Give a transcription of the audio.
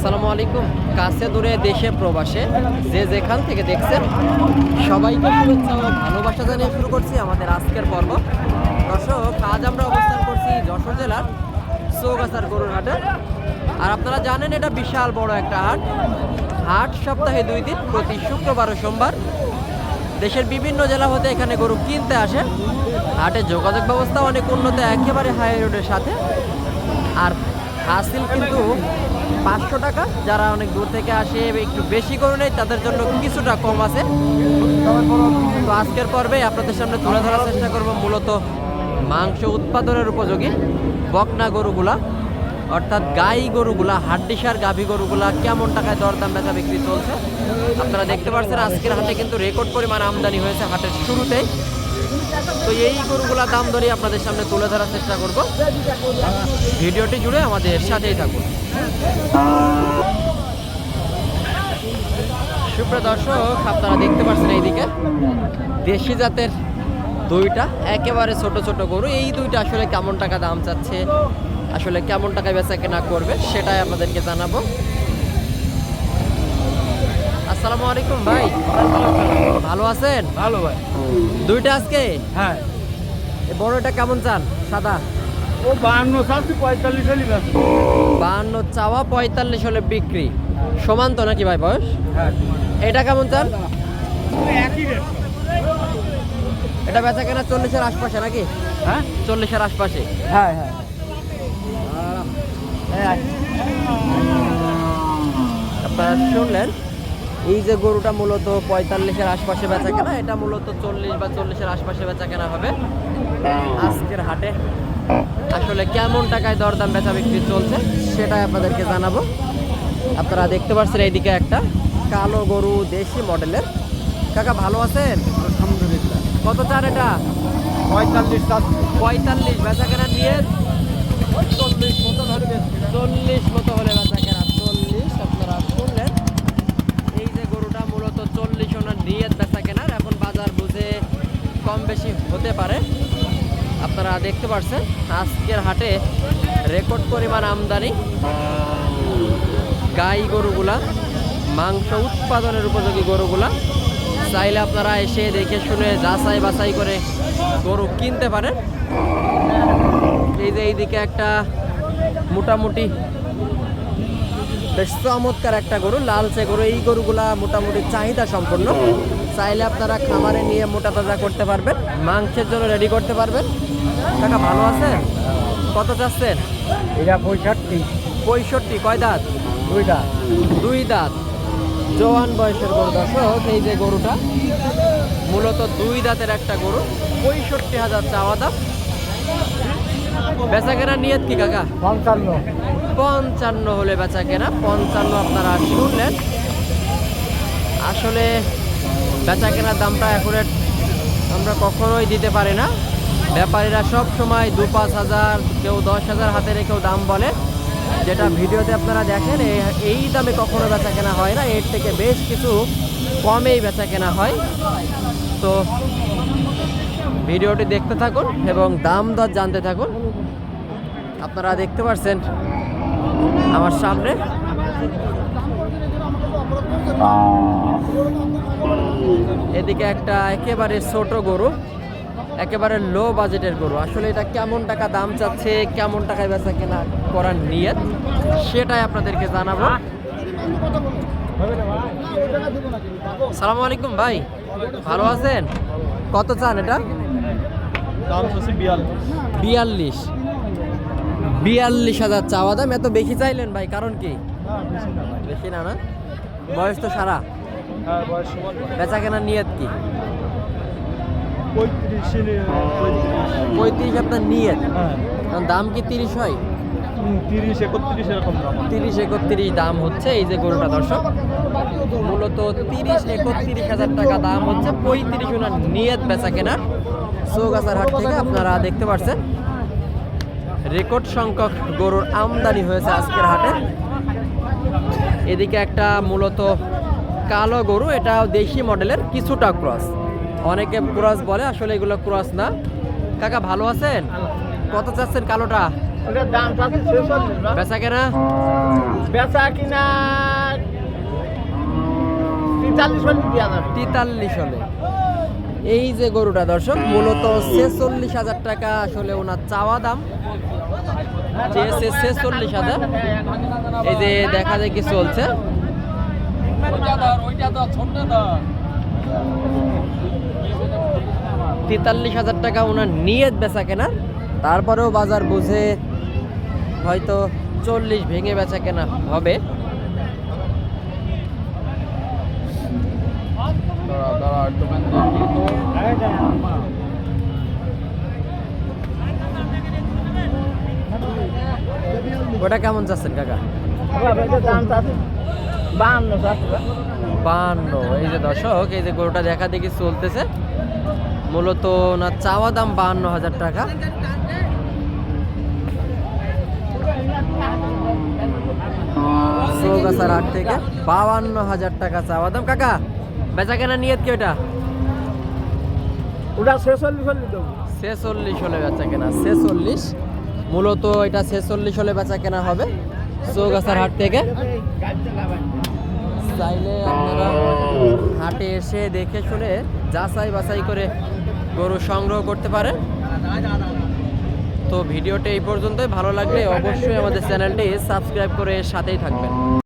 আসসালামু আলাইকুম। কাছে দূরে দেশে প্রবাসে যে যেখান থেকে দেখছেন, সবাইকে শুভেচ্ছা ও ভালোবাসা জানিয়ে শুরু করছি আমাদের আজকের পর্ব। দর্শক, আজ আমরা অবস্থান করছি যশোর জেলার চৌগাছার গরুর হাটে। আর আপনারা জানেন, এটা বিশাল বড় একটা হাট। হাট সপ্তাহে দুই দিন, প্রতি শুক্রবার ও সোমবার। দেশের বিভিন্ন জেলা হতে এখানে গরু কিনতে আসে। হাটে যোগাযোগ ব্যবস্থা অনেক উন্নত, একেবারে হাই রোডের সাথে। আর হাসিল কিন্তু পাঁচশো টাকা। যারা অনেক দূর থেকে আসে, একটু বেশি করে নেয়, তাদের জন্য কিছুটা কম আছে। তো আজকের পর্বে আপনাদের সামনে তুলে ধরার চেষ্টা করব মূলত মাংস উৎপাদনের উপযোগী বকনা গরুগুলা, অর্থাৎ গাই গরুগুলা, হাড্ডিসার গাভী গরুগুলা কেমন টাকায় দরদাম বেচা বিক্রি চলছে। আপনারা দেখতে পাচ্ছেন, আজকের হাটে কিন্তু রেকর্ড পরিমাণ আমদানি হয়েছে হাটের শুরুতেই। তো এই গরুগুলা দাম ধরে আপনাদের সামনে তুলে ধরার চেষ্টা করব। ভিডিওটি জুড়ে আমাদের সাথেই থাকুন। সুপ্রিয় দর্শক আপনারা দেখতে পাচ্ছেন এইদিকে। দেশি জাতের দুইটা একেবারে ছোট ছোট গরু। এই দুইটা আসলে কেমন টাকা দাম চাচ্ছে আসলে কেমন টাকায় বেচা কেনা করবে সেটাই আপনাদেরকে জানাব। আসসালামু আলাইকুম ভাই। ভালো আছেন? ভালো ভাই। দুইটা আজকে? হ্যাঁ। বড়টা কেমন চান? সাদা? ও বাহান্ন সাতশো পঁয়তাল্লিশ হলি বাহান্ন চাওয়া পঁয়তাল্লিশ হলে বিক্রি। সমান তো নাকি ভাই বয়স? হ্যাঁ এটা কেমন চান? এটা বেচা কেনা চল্লিশের আশপাশে নাকি? হ্যাঁ। চল্লিশের আশপাশে? হ্যাঁ হ্যাঁ। আপনারা শুনলেন? এই যে গরুটা মূলত পঁয়তাল্লিশের আশপাশে বেচা কেনা এটা মূলত চল্লিশ বা চল্লিশের আশপাশে বেচা কেনা হবে। আজকের হাটে আসলে কেমন টাকায় দরদাম বেচা বিক্রি চলছে সেটাই আপনাদেরকে জানাব। আপনারা দেখতে পাচ্ছেন এইদিকে একটা কালো গরু দেশি মডেলের। কাকা ভালো আছেন? আলহামদুলিল্লাহ। কত চান এটা? পঁয়তাল্লিশ পঁয়তাল্লিশ বেচা কেনা নিয়ে চল্লিশ মতো চল্লিশ মতো হলে বেচা কেনা চল্লিশ আপনারা শুনলেন এই যে গরুটা মূলত চল্লিশ ওনার নিয়ত বেচা কেনার এখন বাজার বুঝে কম বেশি হতে পারে আপনারা দেখতে পাচ্ছেন আজকের হাটে রেকর্ড পরিমাণ আমদানি। গাই গরুগুলা, মাংস উৎপাদনের উপযোগী গরুগুলা। চাইলে আপনারা এসে দেখে শুনে যাচাই বাছাই করে গরু কিনতে পারেন। এই যে এইদিকে একটা মোটামুটি বেশ চমৎকার একটা গরু, লালচে গরু। এই গরুগুলা মোটামুটি চাহিদা সম্পন্ন। চাইলে আপনারা খামারে নিয়ে মোটা তাজা করতে পারবেন মাংসের জন্য রেডি করতে পারবেন। টাকা ভালো আছে কত চাচ্ছেন? এটা পঁয়ষট্টি। পঁয়ষট্টি কয় দাঁত? দুই দাঁত। দুই দাঁত। জওয়ান বয়সের গরু দর্শক এই যে গরুটা মূলত দুই দাঁতের একটা গরু পঁয়ষট্টি হাজার চাওয়া দাম। বেচা কেনা নিয়ত কি কাকা? পঞ্চান্ন। পঞ্চান্ন হলে বেচা কেনা পঞ্চান্ন আপনারা শুনলেন। আসলে বেচা কেনার দামটা এখন আমরা কখনোই দিতে পারি না। ব্যাপারীরা সব সময় দু পাঁচ হাজার, কেউ দশ হাজার হাতে রেখেও দাম বলে। যেটা ভিডিওতে আপনারা দেখেন এই- এই দামে কখনো বেচা কেনা হয় না। এর থেকে বেশ কিছু কমেই বেচা কেনা হয়। তো ভিডিওটি দেখতে থাকুন এবং দাম দর জানতে থাকুন। আপনারা দেখতে পাচ্ছেন আমার সামনে। এদিকে একটা একেবারে ছোট গরু একেবারে লো বাজেটের গরু। আসলে এটা কেমন টাকা দাম চাচ্ছে কেমন টাকায় বেচা কেনা করার নিয়ত সেটাই আপনাদেরকে জানাব। সালামু আলাইকুম ভাই ভালো আছেন? কত চান এটা? দাম হচ্ছে বিয়াল্লিশ। বিয়াল্লিশ। বিয়াল্লিশ হাজার চাওয়া দাম এত বেশি চাইলেন ভাই কারণ কি? বেশি না না? বয়স তো সারা। হ্যাঁ বয়স সমান। বেচা কেনার নিয়ত কি? পঁয়ত্রিশ পঁয়ত্রিশ। আপনার নিয়ত? হ্যাঁ। দাম কি তিরিশ হয়? তিরিশ একত্রিশ এরকম দাম। তিরিশ একত্রিশ দাম হচ্ছে এই যে গরুটা দর্শক। মূলত তিরিশ একত্রিশ হাজার টাকা দাম হচ্ছে পঁয়ত্রিশ ওনার নিয়ত বেচা কেনার চৌগাছার হাট থেকে আপনারা দেখতে পাচ্ছেন রেকর্ড সংখ্যক গরুর আমদানি হয়েছে আজকের হাটে। এদিকে একটা মূলত কালো গরু এটা দেশি মডেলের কিছুটা ক্রস। অনেকে ক্রস বলে আসলে এগুলো ক্রস না। কাকা ভালো আছেন? কত চাচ্ছেন কালোটা? বেচা কেনা? বেচা কিনা তেতাল্লিশ হলে। এই যে গরুটা দর্শক মূলত ছেচল্লিশ হাজার টাকা আসলে ওনার চাওয়া দাম। চেয়েছে ছেচল্লিশ হাজার। এই যে দেখা যায় কি চলছে। তেতাল্লিশ হাজার টাকা ওনার নিয়ত বেচা কেনার তারপরেও বাজার বুঝে হয়তো চল্লিশ ভেঙে বেচা কেনা হবে। ওটা কেমন চাচ্ছেন কাকা? বাহান্ন বান্ন এই যে দর্শক এই যে গরুটা দেখা দেখি চলতেছে। মূলত না চাওয়া দাম বাহান্ন হাজার টাকা। চৌগাছার হাট থেকে বাহান্ন হাজার টাকা চাওয়া দাম। কাকা বেচা কেনা নিয়ত কি ওটা? ওটা ছেচল্লিশ হলে ছেচল্লিশ হলে বেচা কেনা ছেচল্লিশ। মূলত এটা ছেচল্লিশ হলে বেচা কেনা হবে চৌগাছার হাট থেকে। চাইলে আপনারা হাটে এসে দেখে শুনে যাচাই বাছাই করে গরু সংগ্রহ করতে পারেন। তো ভিডিওটা এই পর্যন্তই। ভালো লাগলে অবশ্যই আমাদের চ্যানেলটি সাবস্ক্রাইব করে সাথেই থাকবেন।